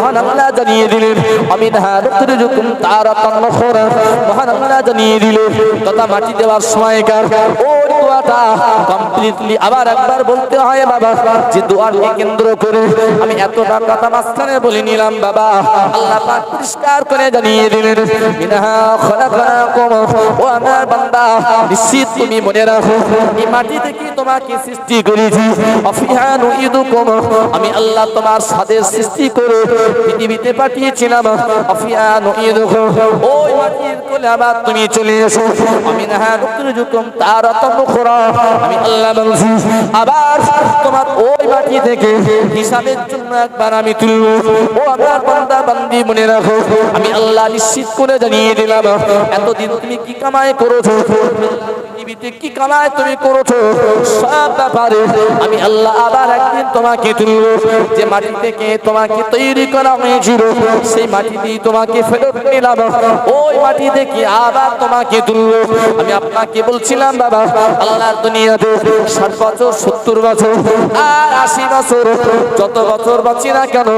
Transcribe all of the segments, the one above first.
মহান জানিয়ে দিলেন আমি যুকুম তারা মহান আল্লাহ জানিয়ে দিলেন, তথা মাটি দেওয়ার সময়কার ওই দোয়াটা কমপ্লিটলি আবার একবার বলতে হয়, বাবা, যে দোয়াকে কেন্দ্র করে আমি এতটা কথা মাঝখানে বলে নিলাম, বাবা। আল্লাহ পাক পরিষ্কার করে জানিয়ে দিলেন মিনহা খলাকনাকুম। ও আমার বান্দা, নিশ্চিত তুমি মনে রাখো, এই মাটি থেকে তোমাকে সৃষ্টি করেছি। অফিহা নুইদুকুম আমি আল্লাহ তোমার সাথে সৃষ্টি করে পৃথিবীতে পাঠিয়েছিলাম। অফিহা নুইদুকুম ওই মাটির কোলে আবার তুমি চলে এসো। আমি না নুকরিজুকুম তারাতান উখরা আমি আল্লাহ বলছি আবার তোমার ওই মাটি থেকে হিসাবের জন্য একবার আমি তুলবো। ও আমার বান্দা বান্দি মনে রাখো, আমি আল্লাহ নিশ্চিত করে জানিয়ে দিলাম, এতদিন তুমি কি কামাই করেছ? পৃথিবীতে কি কামায় তুমি করেছ? সব ব্যাপারে আমি আল্লাহ আবার একদিন তোমাকে তুলবো। যে মাটি থেকে তোমাকে তৈরি করা হয়েছিল, সেই মাটি দিয়ে তোমাকে ফেরত নিলাম। ওই মাটি থেকে আবার তোমাকে তুলবো। আমি আপনাকে বলছিলাম, বাবা, আল্লাহর দুনিয়াতে ষাট বছর, সত্তর বছর, আর আশি বছর, যত বছর বাঁচি না কেন,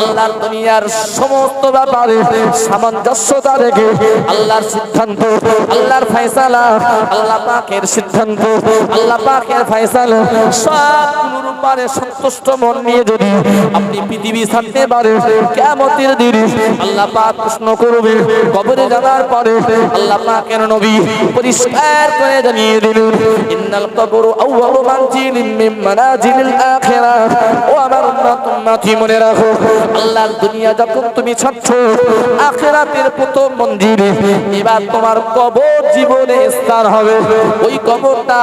আল্লাহর দুনিয়ার সমস্ত ব্যাপারে সামঞ্জস্যতা রেখে আল্লাহর সিদ্ধান্ত, আল্লাহর ফয়সালা, আল্লাহ পাকের সিদ্ধান্ত, আল্লাহ পাকের ফয়সালা, সব পারে সন্তুষ্ট মন নিয়ে যদি আপনি পৃথিবী ছাড়তে পারে কেমতের দিনে আল্লাহ পাক প্রশ্ন করবে, কবরে যাওয়ার পরে আল্লাহ পাকের নবী পরিষ্কার করে জানিয়ে দিলেন, ইন্নাল কবর আউয়ালু মানজিলিন মিন মানাজিলিল আখিরাহ ও আমার মনে রাখো, আল্লাহর দুনিয়া যখন তুমি আখিরাতের প্রথম মঞ্জিলে এবার তোমার কবর জীবনে স্থান হবে। ওই কবরটা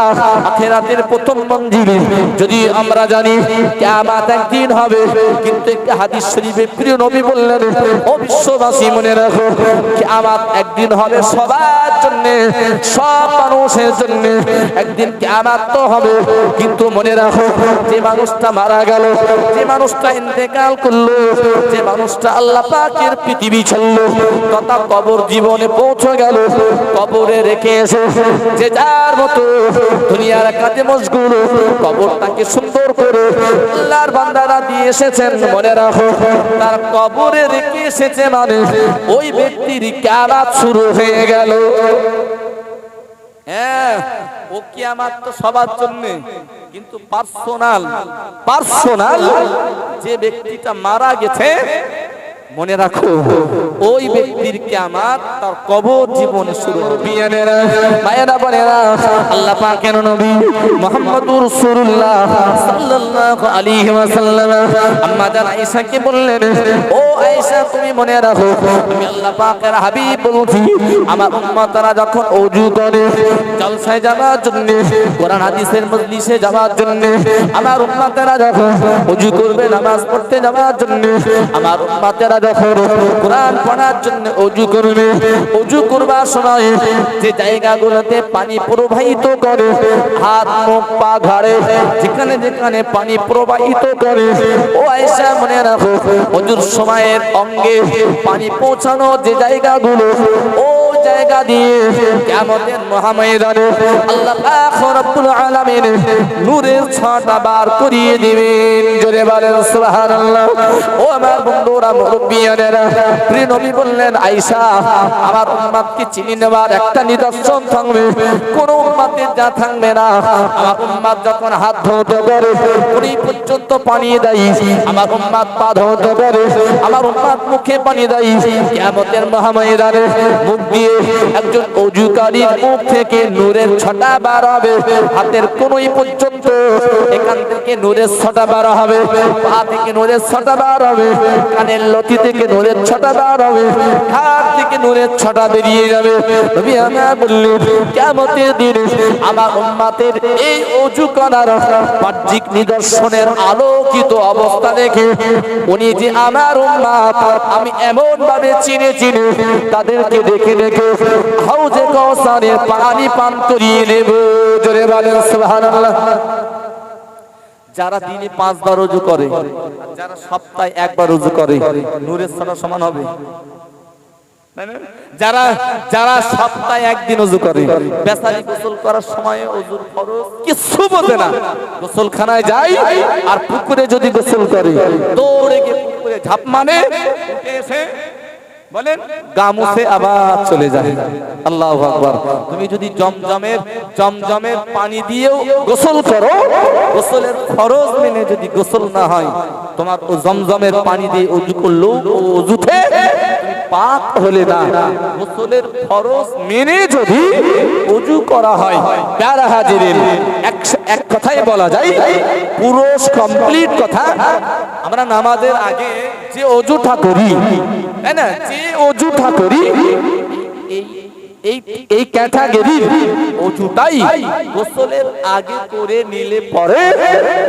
আখিরাতের প্রথম মঞ্জিলে। যদি আমরা জানি একদিন হবে, কিন্তু হাদিস শরীফে প্রিয় নবী বললেন, ও বিশ্ববাসী মনে রাখো, কিয়ামত একদিন হবে সবার জন্য, সব মানুষের জন্য। একদিন কিয়ামত তো হবে, কিন্তু মনে রাখো, যে মানুষটা মারা গেল। যে মানুষটা ইন্তেকাল করল, যে মানুষটা আল্লাহ পাকের পৃথিবী ছাড়লো, তথা কবর জীবনে পৌঁছে গেল, কবরে রেখে এসে যে যার মতো দুনিয়ার কাজে মশগুল, কবরটাকে সুন্দর করে আল্লাহর বান্দারা দিয়ে এসেছেন, মনে রাখো, তার কবরে রেখে এসেছে মানে ওই ব্যক্তির কারাত শুরু হয়ে গেল। হ্যাঁ ও কিয়ামাত তো সবার জন্য কিন্তু পার্সোনাল পার্সোনাল যে ব্যক্তিটা মারা গেছে মনে রাখো ওই ব্যক্তির কিয়ামত তার কবর জীবন শুরু বিয়ানেরা মায়েরা বোনেরা আল্লাহ পাকের নবী? মুহাম্মদুর রাসূলুল্লাহ সাল্লাল্লাহু আলাইহি ওয়াসাল্লাম। আম্মা জান আয়েশাকে বললেন? ও আয়েশা তুমি মনে রাখো আমি আল্লাহ পাকের হাবিব বলছি আমার উম্মতরা যখন ওযু করে জলসায় যাওয়ার জন্য কোরআন হাদিসের মজলিসে যাওয়ার জন্য আমার উম্মতেরা যখন ওযু করবে নামাজ পড়তে যাওয়ার জন্য আমার উম্মতেরা কোরআন পড়ার জন্য অজু করবে। অজু করবার সময় যে জায়গাগুলোতে পানি প্রবাহিত করে, হাত, মুখ, পা, ঘাড়ে, যেখানে যেখানে পানি প্রবাহিত করে, ও আয়সা মনে রাখো, অজুর সময়ের অঙ্গে পানি পৌঁছানো যে জায়গাগুলো, ও জায়গা দিয়ে মহাময়দানে আল্লাহ রব্বুল আলামিন নূরের ছটা বার করিয়ে দিবেন। জোরে বলেন, সুবহানাল্লাহ। ও আমার বন্ধুরা, মুরব্বিয়ানেরা, প্রিয় নবী বললেন, আয়েশা, আমার উম্মতকে চিনি নেওয়ার একটা নিদর্শন থাকবে। কোন উম্মতের যা থাকবে না। আমার উম্মত যখন হাত ধোতে পারে, উনি পর্যন্ত পানি দেয়। আমার উম্মত পা ধোতে পারে, আমার উম্মত মুখে পানি দেয়। কিয়ামতের মহাময়দানে মুখ দিয়ে একজন অজুকারীর মুখ থেকে নূরের ছটা বার হবে। হাতের কোনই পর্যন্ত এখান থেকে নূরের ছটা বার হবে। পা থেকে নূরের ছটা বার হবে। কানের লতি থেকে নূরের ছটা বার হবে। হাত থেকে নূরের ছটা বেরিয়ে যাবে। আমার বললেন দিনে আমার এই অজু করার বাহ্যিক নিদর্শনের আলোকিত অবস্থা দেখে উনি যে আমার উম্মত, আমি এমন ভাবে চিনে চিনে তাদেরকে দেখে দেখে হাউজে কৌসারে পানি পান করিয়ে নেব। জোরে বলেন, সুবহানাল্লাহ। যারা দিনে পাঁচবার রুজু করে যারা সপ্তাহে একবার রুজু করে, নূরের সারা সমান হবে। যারা যারা সপ্তাহে একদিন অজু করে, বেচারি গোসল করার সময় অজুর ফরজ কিছু বোঝে না। গোসলখানায় যায় আর পুকুরে যদি গোসল করে, দৌড়ে গিয়ে পুকুরে ঝাঁপ মানে এসে বলেন আবার চলে যায়। আল্লাহ আকবার। তুমি যদি জমজমের জমজমের পানি দিয়েও গোসল করো গোসলের ফরজ মেনে যদি গোসল না হয় তোমার ও জমজমের পানি দিয়ে উজু করলেও তুমি পাক হলে না। গোসলের ফরজ মেনে যদি অজু করা হয় প্যারা হাজিরিন, এক কথায় বলা যায়, পুরো কমপ্লিট কথা, আমরা নামাজের আগে যে অজুটা করি, তাই না? যে অজুটা করি, এই এই এই ক্যাটাগরির অজুটাই গোসলের আগে করে নিলে পরে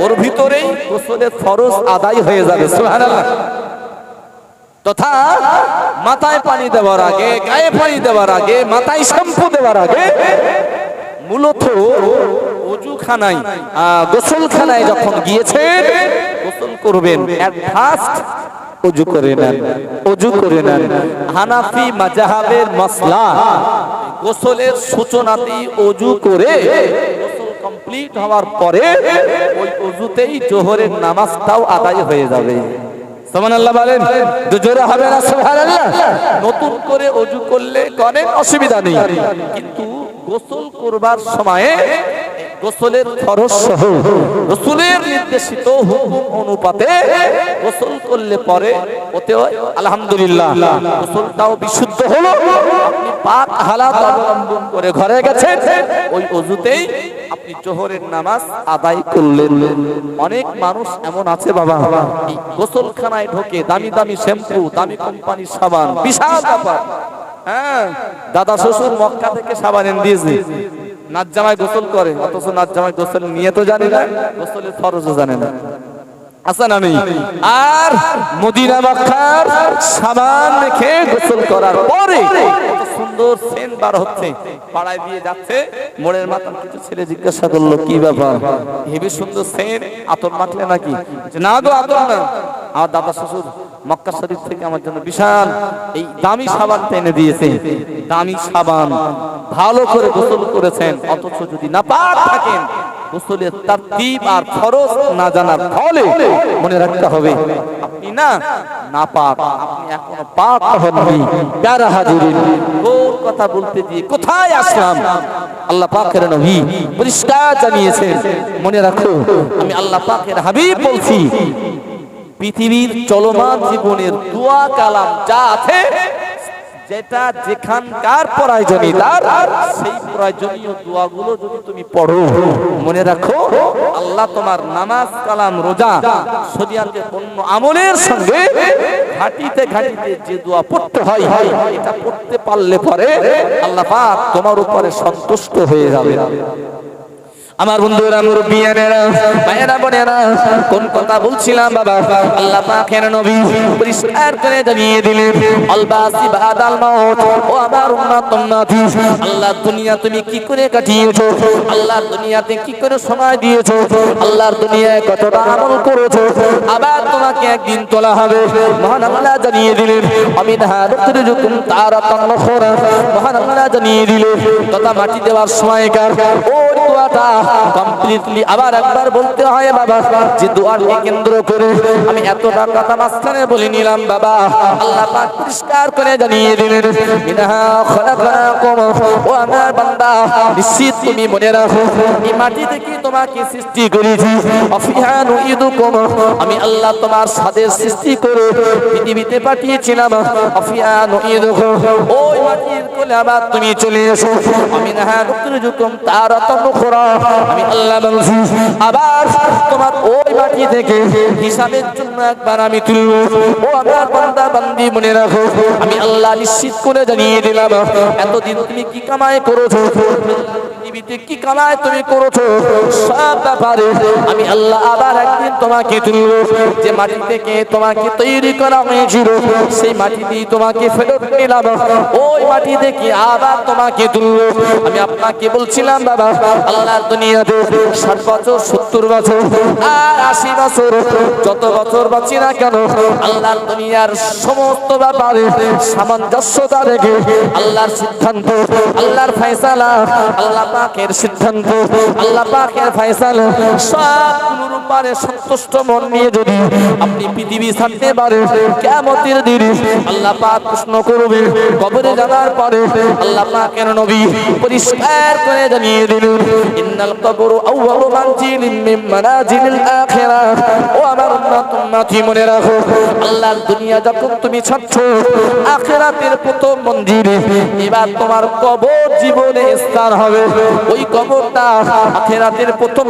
ওর ভিতরেই গোসলের ফরজ আদায় হয়ে যাবে। সুবহানাল্লাহ। তথা মাথায় পানি দেওয়ার আগে, গায়ে পানি দেওয়ার আগে, মাথায় শ্যাম্পু দেওয়ার আগে মূলত অজুখানায় গোসলখানায় যখন গিয়েছেন, গোসল করবেন ফার্স্ট অজু করে নেন, অজু করে নেন। হানাফি মাজাহাবের মসলা, গোসলের সূচনাতেই অজু করে কমপ্লিট হওয়ার পরে ওই অজুতেই জোহরের নামাজটাও আদায় হয়ে যাবে। সুবহানাল্লাহ বলেন তো জোরে হবে না, সুবহানাল্লাহ? নতুন করে অজু করলে করেন অসুবিধা নেই। কিন্তু গোসল করবার সময়ে গোসলের খরচ সহ গোসলের নির্দেশিত হুকুম অনুপাতে গোসল করলে পরে ওতে আলহামদুলিল্লাহ। গোসলটাও বিশুদ্ধ হলো। আপনি পাক হালাত অবলম্বন করে ঘরে গেছেন, ওই অজুতেই আপনি জোহরের নামাজ আদায় করলেন। অনেক মানুষ এমন আছে বাবা গোসলখানায় ঢোকে, দামি দামি শ্যাম্পু, দামি কোম্পানির সাবান, বিশাল ব্যাপার। হ্যাঁ দাদা শ্বশুর মক্কা থেকে সাবান এনে দিয়েছে। নাচ জামাই গোসল করে অথচ নাচ জামাই গোসল নিয়ে তো জানে না, গোসলের ফরজও জানে না। আসান আমি আর মদিনা মক্কার সাবান মেখে গোসল করার পরে সুন্দর সেন বার হচ্ছে, পাড়ায় দিয়ে যাচ্ছে মোড়ের মাথার কিছু ছেলে জিজ্ঞাসা করল, কি ব্যাপার? হেবি সুন্দর সেন, আতর মাখলে নাকি? না গো, আতর না। আমার দাদা শ্বশুর মক্কা শরীফ থেকে আমার জন্য বিশাল এই দামি সাবান এনে দিয়েছে। দামি সাবান, ভালো করে গোসল করেছেন, অথচ যদি না পাক থাকেন, গোসলের তারতিব আর খরচ না জানার ফলে মনে রাখতে হবে। আপনি না না পাপ আপনি এখনও পাপ হননি। কথা বলতে দিয়ে কোথায় আসলাম? আল্লাহ পাকের নবী পরিষ্কার জানিয়েছেন, মনে রাখো, আমি আল্লাহ পাকের হাবিব বলছি, পৃথিবীর চলমান জীবনের দোয়া কালাম যা আছে যেটা যেখানকার প্রয়োজনীয়তার, সেই প্রয়োজনীয় দোয়াগুলো যদি তুমি পড়ো, মনে রাখো, আল্লাহ তোমার নামাজ, কালাম, রোজা, শরিয়াতের অন্য আমলের সঙ্গে ঘাটিতে ঘাটিতে যে দোয়া পড়তে হয়, এটা পড়তে পারলে পরে আল্লাহ পাক তোমার উপরে সন্তুষ্ট হয়ে যাবে। আমার বন্ধুরা, মুরব্বিয়ানেরা ভাইয়েরা বোনেরা, কোন কথা বলছিলাম বাবা? আল্লাহ পাকের নবী পরিষ্কার করে জানিয়ে দিলেন আলবাসি বাদাল মাউত, ও আমার উম্মত উম্মতি, আল্লাহ দুনিয়া তুমি কি করে কাটিয়েছো? আল্লাহর দুনিয়াতে কি করে সময় দিয়েছ? আল্লাহর দুনিয়ায় কতটা আমল করেছ? আবার তোমাকে একদিন তোলা হবে। মহান আল্লাহ জানিয়ে দিলেন আমি হাদুর যুকুম তারাতান নখরা মহান আল্লাহ জানিয়ে দিলেন, তথা মাটি দেওয়ার সময়কার ওই দোয়াটা কমপ্লিটলি আবার একবার বলতে হয়, বাবা, যে কেন্দ্র করে আমি এতটা কথা মাঝখানে বলে নিলাম, বাবা। আল্লাহ পাক পরিষ্কার করে জানিয়ে দিলেন ও আমার বান্দা, নিশ্চিত তুমি মনে রাখো, এই মাটি থেকে তোমাকে সৃষ্টি করেছি। অফিহা আমি আল্লাহ তোমার সাদের সৃষ্টি করে পৃথিবীতে পাঠিয়েছিলাম। অফিহা ওই মাটির কোলে আবার তুমি চলে এসো। আমি না নুখরিজুকুম তারাতান উখরা। আমি আল্লাহ বলছি, আবার তোমার ওই মাটি থেকে হিসাবের জন্য একবার আমি তুলব। ও আমার বান্দা, বান্দি, মনে রাখো, আমি আল্লাহ নিশ্চিত করে জানিয়ে দিলাম, এতদিন তুমি কি করেছ? কি তুমি করেছ? সব ব্যাপারে আমি আল্লাহ আবার একদিন তোমাকে তুলব। যে মাটি থেকে তোমাকে তৈরি করা হয়েছিল, সেই মাটি দিয়ে তোমাকে ফেরত নিলাম। ওই মাটি থেকে আবার তোমাকে তুলব। আমি আপনাকে বলছিলাম, বাবা, আল্লাহ দুনিয়া সন্তুষ্ট মন নিয়ে যদি আপনি পৃথিবী ছাড়তে পারে কেমতের দিনে আল্লাহ প্রশ্ন করবে, কবরে যাওয়ার পরে আল্লাহ পাকের নবী পরিষ্কার করে জানিয়ে ইন্নাল কবর আউয়ালু মিন মনে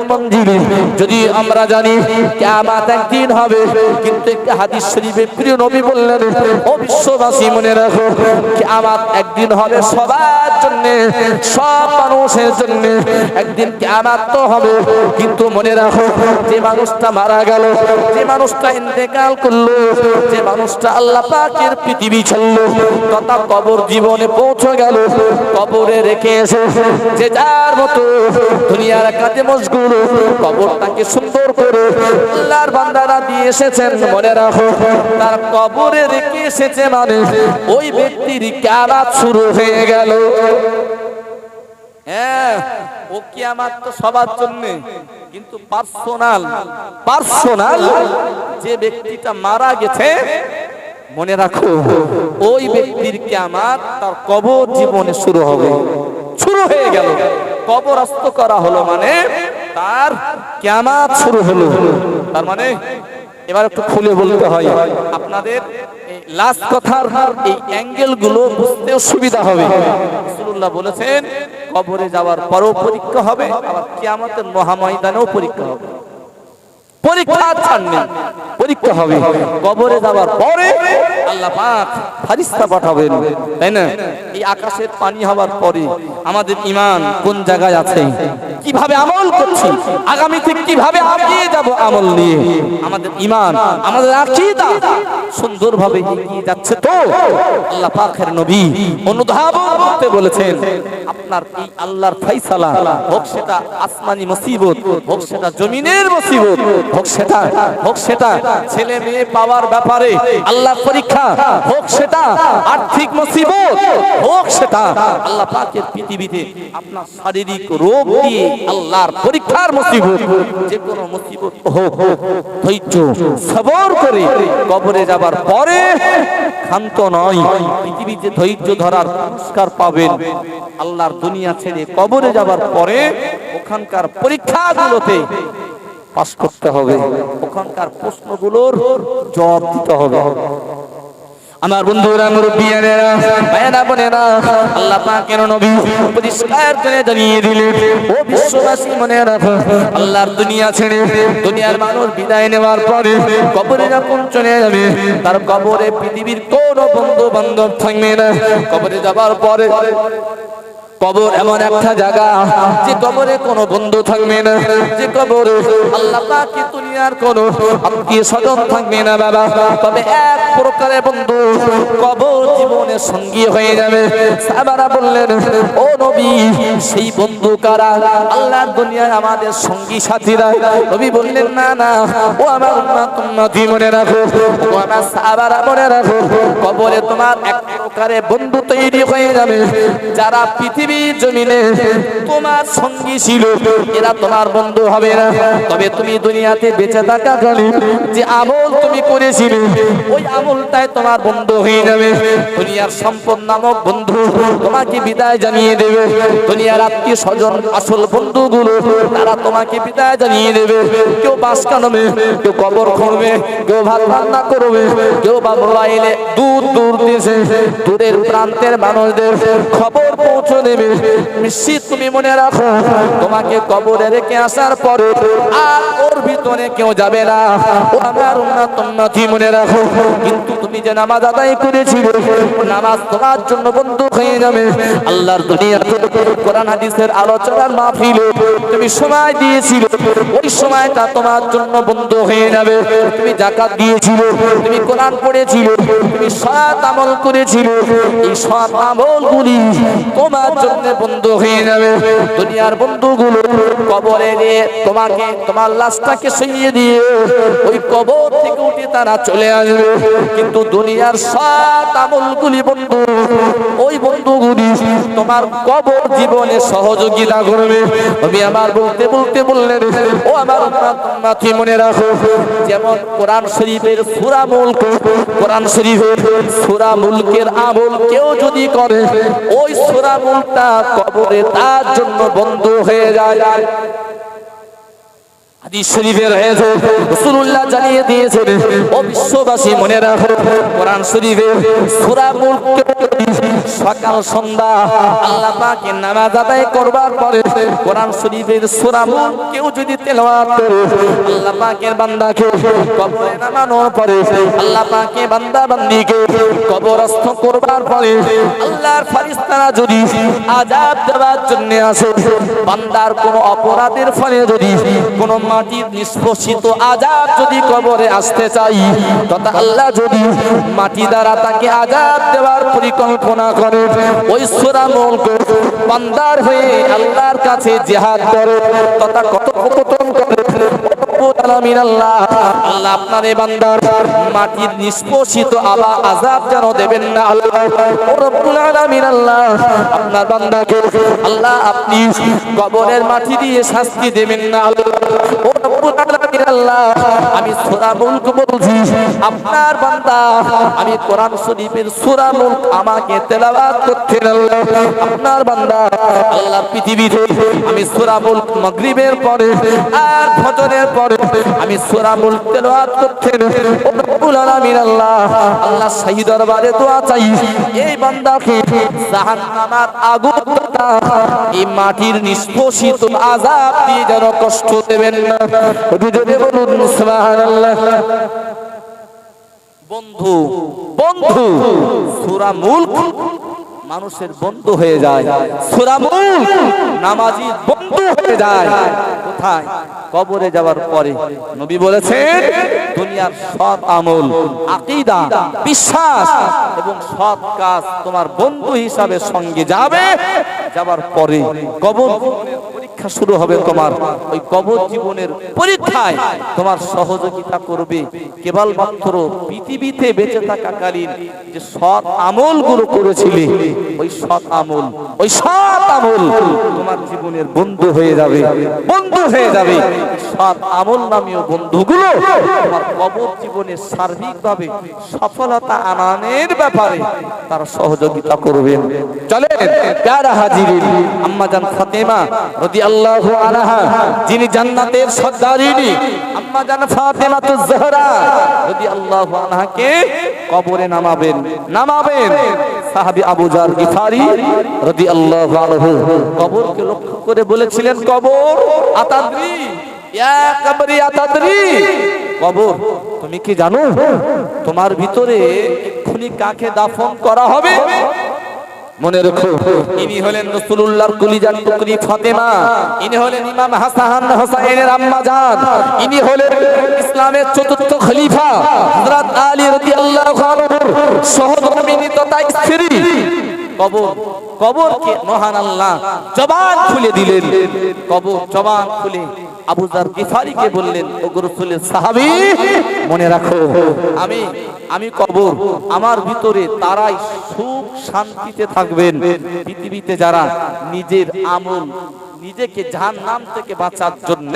মঞ্জিলে যদি আমরা জানি একদিন হবে। কিন্তু একটা হাদিস শরীফে প্রিয় নবী বললেন, ও বিশ্ববাসী মনে রাখো, কিয়ামত একদিন হবে সবার জন্য, সব মানুষের জন্য। একদিন কিয়ামত তো হবে। কিন্তু মনে রাখো, যে মানুষটা মারা গেল, যে মানুষটা ইন্তেকাল করল, যে মানুষটা আল্লাহ পাকের পৃথিবী ছাড়লো, তথা কবর জীবনে পৌঁছে গেল, কবরে রেখে এসে যে যার মতো দুনিয়ার কাজে মশগুল, কবরটাকে সুন্দর করে আল্লাহর বান্দারা দিয়ে এসেছেন, মনে রাখো, তার কবরে রেখে এসেছে মানে ওই ব্যক্তির কারাত শুরু হয়ে গেল। হ্যাঁ ও কি আমার তো সবার জন্য, কিন্তু পার্সোনাল পার্সোনাল যে ব্যক্তিটা মারা গেছে, মনে রাখো, ওই ব্যক্তির কিয়ামত তার কবর জীবনে শুরু হবে। শুরু হয়ে গেল। কবরস্থ করা হলো মানে তার কিয়ামত শুরু হলো। তার মানে এবার একটু খুলে বলতে হয়, আপনাদের লাস্ট কথার এই অ্যাঙ্গেলগুলো বুঝতেও সুবিধা হবে। রাসূলুল্লাহ বলেছেন, কবরে যাওয়ার পরও পরীক্ষা হবে, আবার কিয়ামতের মহাময়দানেও পরীক্ষা হবে। পরীক্ষা ছাড় নেই। পরীক্ষা হবে। কবরে তাই না? এই পানি হওয়ার পরে আমাদের ইমান কোন জায়গায় আছে? কীভাবে আমল করছি? আগামী থেকে কীভাবে এগিয়ে যাব আমল নিয়ে? আমাদের ইমান আমাদের আকীদা সুন্দরভাবে যাচ্ছে তো? আল্লাহ পাকের নবী অনুধাবন বলেছেন, আপনার আল্লাহর ফয়সালা হোক সেটা আসমানি মুসিবত, হোক সেটা জমিনের মুসিবত হোক সেটা হোক সেটা। ছেলে মেয়ে পাওয়ার ব্যাপারে আল্লাহ পরীক্ষা, হোক সেটা। আর্থিক মুসিবত, হোক সেটা। আল্লাহ পাকের পৃথিবীতে আপনার শারীরিক রোগ দিয়ে আল্লাহর পরীক্ষার মুসিবত, যে কোনো মুসিবত হোক, ধৈর্য সবর করে কবরে যাবার পরে ক্ষান্ত নয়। পৃথিবীতে ধৈর্য ধরার পুরস্কার পাবেন আল্লাহর দুনিয়া ছেড়ে কবরে যাবার পরে ওখানকার পরীক্ষাগুলোতে পাশ করতে হবে। ওখানকার প্রশ্নগুলোর জবাব দিতে হবে। আমার বন্ধুরা ভাইয়েরা, বোনেরা, আল্লাহ পাকের নবী পরিষ্কার করে জানিয়ে দিলেন, ও বিশ্ববাসী মনে রাখো, আল্লাহর দুনিয়া ছেড়ে দুনিয়ার মানুষ বিদায় নেওয়ার পরে কবরে যখন চলে যাবে, তার কবরে পৃথিবীর কোনো বন্ধু বান্ধব থাকবে না। কবরে যাবার পরে কবর এমন একটা জায়গা যে কবরে কোনো বন্ধু থাকবে না যে কবরে আল্লাহ পাকি দুনিয়ার কোনো আত্মীয় স্বজন থাকবে না বাবা। তবে এক প্রকারের বন্ধু, কবর জীবনে সঙ্গী হয়ে যাবে। সাহাবারা বললেন, ও নবী, সেই বন্ধু কারা? আল্লাহর দুনিয়ায় আমাদের সঙ্গী সাথীরা। নবী বললেন, না না, ও আমার উম্মত, উম্মতি মনে রাখো। ও আমার সাহাবারা মনে রাখো। কবরে তোমার এক প্রকারের বন্ধু তৈরি হয়ে যাবে। যারা পৃথিবী পৃথিবীর জমিনে তোমার সঙ্গী ছিল, এরা তোমার বন্ধু হবে না। তবে তুমি দুনিয়াতে বেঁচে থাকা কালে যে আমল তুমি করেছিলে, ওই আমলটাই তোমার বন্ধু হয়ে যাবে। দুনিয়ার সম্পদ নামক বন্ধু তোমাকে বিদায় জানিয়ে দেবে। দুনিয়ার আত্মীয় স্বজন, আসল বন্ধুগুলো, তারা তোমাকে বিদায় জানিয়ে দেবে। কেউ বাস কানবে, কেউ কবর খুঁড়বে, কেউ ভাত রান্না করবে, কেউ বা মোবাইলে দূর দূর দেশে, দূরের প্রান্তের মানুষদের খবর পৌঁছে দেবে। নিশ্চিত তুমি মনে রাখো, তোমাকে কবরে রেখে আসার পরে আর ওর ভিতরে কেউ যাবে না। ও আমার উন্নত মনে রাখো। কিন্তু তুমি যে নামাজ আদায় করেছিলে নামাজ তোমার জন্য বন্ধ হয়ে যাবে। আল্লাহর দুনিয়াতে কোরআন হাদিসের আলোচনার মাহফিলে তুমি সময় দিয়েছিলে, ওই সময়টা তোমার জন্য বন্ধ হয়ে যাবে। তুমি জাকাত দিয়েছিলে, তুমি কোরআন পড়েছিলে, তুমি সৎ আমল করেছিলে। এই সৎ আমলগুলি তোমার জন্য বন্ধ হয়ে যাবে। দুনিয়ার বন্ধুগুলো কবরে নিয়ে তোমাকে, তোমার লাশটাকে সইয়ে দিয়ে ওই কবর থেকে উঠে তারা চলে আসবে। কিন্তু দুনিয়ার সৎ আমলগুলি, বন্ধু, ওই বন্ধুগুলি তোমার কবর জীবনে সহযোগিতা করবে। আমি আমার বলতে বলতে বললেন, ও আমার মাথি মনে রাখো, যেমন কোরআন শরীফের সুরা মুলক, কোরআন শরীফের সুরা মুলকের আমল কেউ যদি করে, ওই সুরা মুলকটা কবরে তার জন্য বন্ধ হয়ে যায়। কবরস্থ করবার পরে, আল্লাহর ফেরেশতারা যদি আযাব দেওয়ার জন্য আসে, বান্দার কোনো অপরাধের ফলে যদি কোনো মাটির নিষ্পষিত আজাব যদি কবরে আসতে চাই, তথা আল্লাহ যদি মাটি দ্বারা তাকে আজাব দেওয়ার পরিকল্পনা করে, ওই সুরামল বান্দার হয়ে আল্লাহর কাছে জেহাদ করে, তথা কত কথোপকথন করে আপনার বান্দার মাটির আজাব যেন দেবেন না আল্লাহ, আপনার বান্দাকে আল্লাহ আপনি কবরের মাটি দিয়ে শাস্তি দেবেন না আল্লাহ। ও রব্বুল আলামিন আল্লাহ। আমি সূরা মুলক বলছি, আপনার বান্দা, আমি কোরআন শরীফের সূরা মুলক আমাকে তেলাওয়াত আল্লাহ আপনার বান্দা, আল্লাহ পৃথিবীতে আমি সূরা মুলক মাগরিবের পরে আর ফজরের পরে আমি সূরা মুলক তেলাওয়াত করতেন ও রব্বুল আলামিন, আল্লাহ আল্লাহ সেই দরবারে দোয়া চাই। এই বান্দাকে জাহান্নামের আগুন তথা এই মাটির নিষ্পষিত আযাব দিয়ে যেন কষ্ট দেবেন না। বলুন বন্ধু বন্ধু, সূরা মুলক মানুষের বন্ধু হয়ে যায়। সূরা মুলক নামাজি বন্ধু হয়ে যায়। কোথায়? কবরে যাওয়ার পরে। নবী বলেছেন, দুনিয়ার সৎ আমল, আকীদা, বিশ্বাস এবং সৎ কাজ তোমার বন্ধু হিসাবে সঙ্গে যাবে। যাবার পরে কবর পরীক্ষা শুরু হবে তোমার। ওই কবর জীবনের পরীক্ষায় তোমার সহযোগিতা করবে। কেবলমাত্র পৃথিবীতে বেঁচে থাকাকালীন যে সৎ আমলগুলো করেছিলে, ওই সৎ আমল, ওই সৎ আমল তোমার জীবনের বন্ধু হয়ে যাবে, বন্ধু হয়ে যাবে। সৎ আমল নামীয় বন্ধুগুলো তোমার কবর জীবনে সার্বিকভাবে সফলতা আনানের ব্যাপারে তারা সহযোগিতা করবেন চলেন, প্যারা হাজিরিন আম্মা জান ফাতেমা রাদিয়াল্লাহু আনহা যিনি জান্নাতের সর্দারিনী। আম্মা জান ফাতেমা তো জহরা রাদিয়াল্লাহু আনহাকে কবরে নামাবেন নামাবেন। সাহাবী আবু জার গিফারি রাদিয়াল্লাহু আনহু কবরকে লক্ষ্য করে বলেছিলেন, কবর আতাদরি, ইয়া কবরি আতাদরি। কবর, তুমি কি জানো? তোমার ভিতরে এক্ষুনি কাকে দাফন করা হবে? মনে রেখো। ইনি হলেন রাসূলুল্লাহর কলিজার টুকরি ফাতেমা। ইনি হলেন ইমাম হাসান হোসেনের আম্মা জান। ইনি হলেন ইসলামের চতুর্থ খলিফা। হযরত আলী রাদিয়াল্লাহু আনহুর সহধর্মিনী তথা স্ত্রী। কবর কবরকে মহান আল্লাহ। জবান খুলে দিলেন। কবর, জবান খুলে আবু জার গিফারিকে বললেন ও রাসূলের সাহাবী, মনে রাখো। আমি আমি কবর, আমার ভিতরে তারাই সুখ শান্তিতে থাকবেন। পৃথিবীতে যারা নিজের আমল, নিজেকে জাহান্নাম থেকে বাঁচার জন্য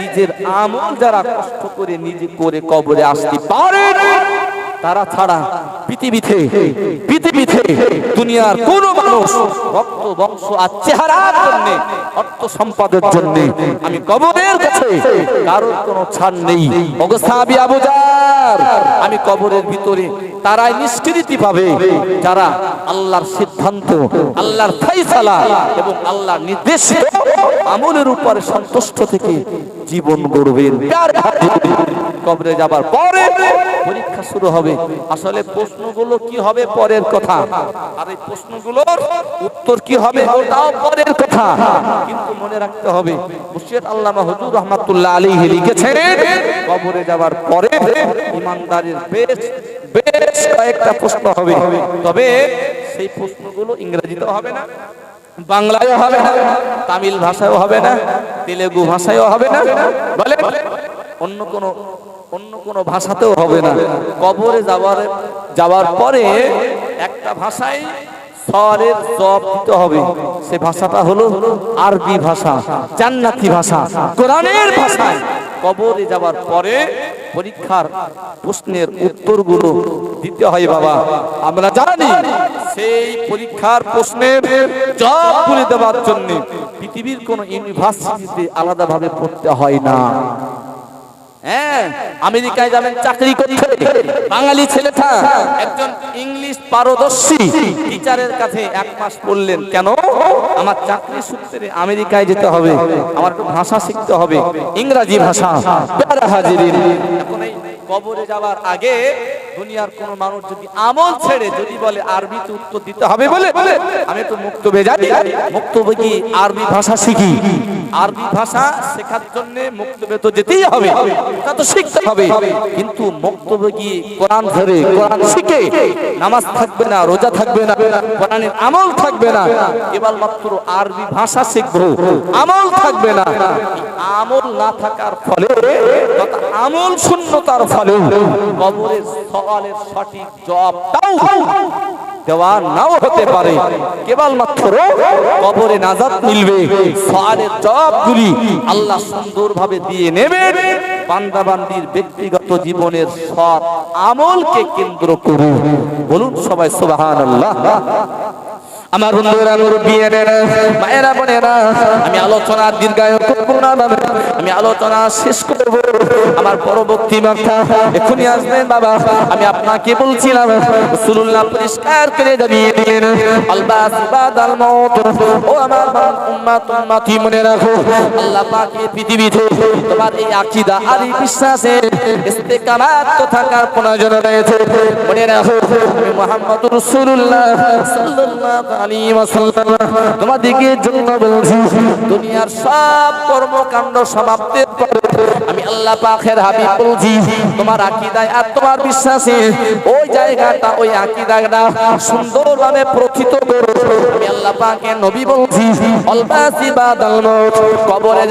নিজের আমল যারা কষ্ট করে নিজে করে কবরে আসতে পারে, তারা ছাড়া পৃথিবীতে পৃথিবীতে দুনিয়ার কোন মানুষ রক্ত, বংশ আর চেহারার জন্য, অর্থ সম্পাদের জন্য আমি কবরের কাছে কারোর কোনো ছাড় নেই। সাহাবী আবু জার আমি কবরের ভিতরে তারাই নিষ্কৃতি পাবে যারা আল্লাহর সিদ্ধান্ত, আল্লাহর ফাইসালা এবং আল্লাহর নির্দেশে আমলের উপরে সন্তুষ্ট থেকে জীবন গড়বেন। কবরে যাবার পরে পরীক্ষা শুরু হবে। আসলে প্রশ্নগুলো কি হবে পরের কথা? আর এই প্রশ্নগুলোর উত্তর কি হবে ওটাও পরের কথা। কিন্তু মনে রাখতে হবে, মুর্শিদ আল্লামা হুজুর রহমাতুল্লাহ আলাইহি লিখেছেন, কবরে যাবার পরে ইমানদারের বেশ বেশ কয়েকটা প্রশ্ন হবে। তবে সেই প্রশ্নগুলো ইংরেজিতে হবে না, বাংলায়ও হবে না, তামিল ভাষায়ও হবে না তেলেগু ভাষায়ও হবে না? বলে? অন্য কোন অন্য কোন ভাষাতেও হবে না। কবরে যাওয়ার যাওয়ার পরে একটা ভাষায় স্বরের জব দিতে হবে। সে ভাষাটা হলো আরবি ভাষা, জান্নাতি ভাষা, কোরআনের ভাষায় কবরে যাওয়ার পরে পরীক্ষার প্রশ্নের উত্তরগুলো দিতে হয় বাবা। আমরা জানি সেই পরীক্ষার প্রশ্নের জবাব করে দেওয়ার জন্য পৃথিবীর কোন ইউনিভার্সিটিতে আলাদাভাবে পড়তে হয় না। হ্যাঁ আমেরিকায় যাবেন, চাকরি করতে বাঙালি ছেলেটা একজন ইংলিশ পারদর্শী। টিচারের কাছে এক মাস পড়লেন কেন? আমার চাকরি সূত্রে আমেরিকায় যেতে হবে। আমার ভাষা শিখতে হবে। ইংরাজি ভাষা। এখন এই কবরে যাওয়ার আগে দুনিয়ার কোন মানুষ যদি আমল ছেড়ে যদি বলে আরবিতে উত্তর দিতে হবে বলে, আমি তো মুক্তবে যাই। মুক্তবে কি আরবি ভাষা শিখি। আরবি ভাষা শেখার জন্য মুক্তবে তো যেতেই হবে, তা তো শিখতে হবে। কিন্তু মুক্তবে গিয়ে কোরআন ধরে, কোরআন শিখে নামাজ থাকবে না, রোজা থাকবে না, কোরআনের আমল থাকবে না। কেবল মাত্র আরবি ভাষা শিখব, আমল থাকবে না। আমল না থাকার ফলে আমল শূন্যতার ফলে কবরের সওয়ালের সঠিক জবাবটাও দেওয়া নাও হতে পারে। কেবলমাত্র কবরে নাজাত মিলবে। সওয়ালের জবাবগুলি আল্লাহ সুন্দরভাবে দিয়ে নেবেন। বান্দাবান্দির ব্যক্তিগত জীবনের সৎ আমলকে কেন্দ্র করুন। বলুন সবাই সুবহানাল্লাহ। আমার বন্ধুরা মুরব্বিয়েরা মায়েরা, বোনেরা, আমি আলোচনা দীর্ঘায়ু করব না আমি আলোচনা শেষ করব। আমার পরবর্তী মাথা এখনই আসবেন বাবা। আমি আপনাকে বলছিলাম, রাসূলুল্লাহ পরিষ্কার করে জানিয়ে দিলেন, আলবাস বাদাল মউত। ও আমার উম্মাত উম্মতি মনে রাখো। আল্লাহ পাক এই পৃথিবীতে তোমার এই আকীদা আর এই বিশ্বাসে ইস্তেকামাত থাকার প্রয়োজন রয়েছে। মনে রাখো সাল্লাল্লাহু আলাইহি ওয়াসাল্লাম তোমাদেরকে জন্য বলছি, দুনিয়ার সব কর্মকাণ্ড সমাপ্তির পরে আমি আল্লাহ পাকের হাবিব বলছি, তোমার আকীদায় আর তোমার বিশ্বাসে ওই জায়গাটা, ওই আকীদাটা সুন্দরভাবে প্রথিত করো। আমি আল্লাহ পাকের নবী বলছি অলবাসি বাদাল মউত, কবরে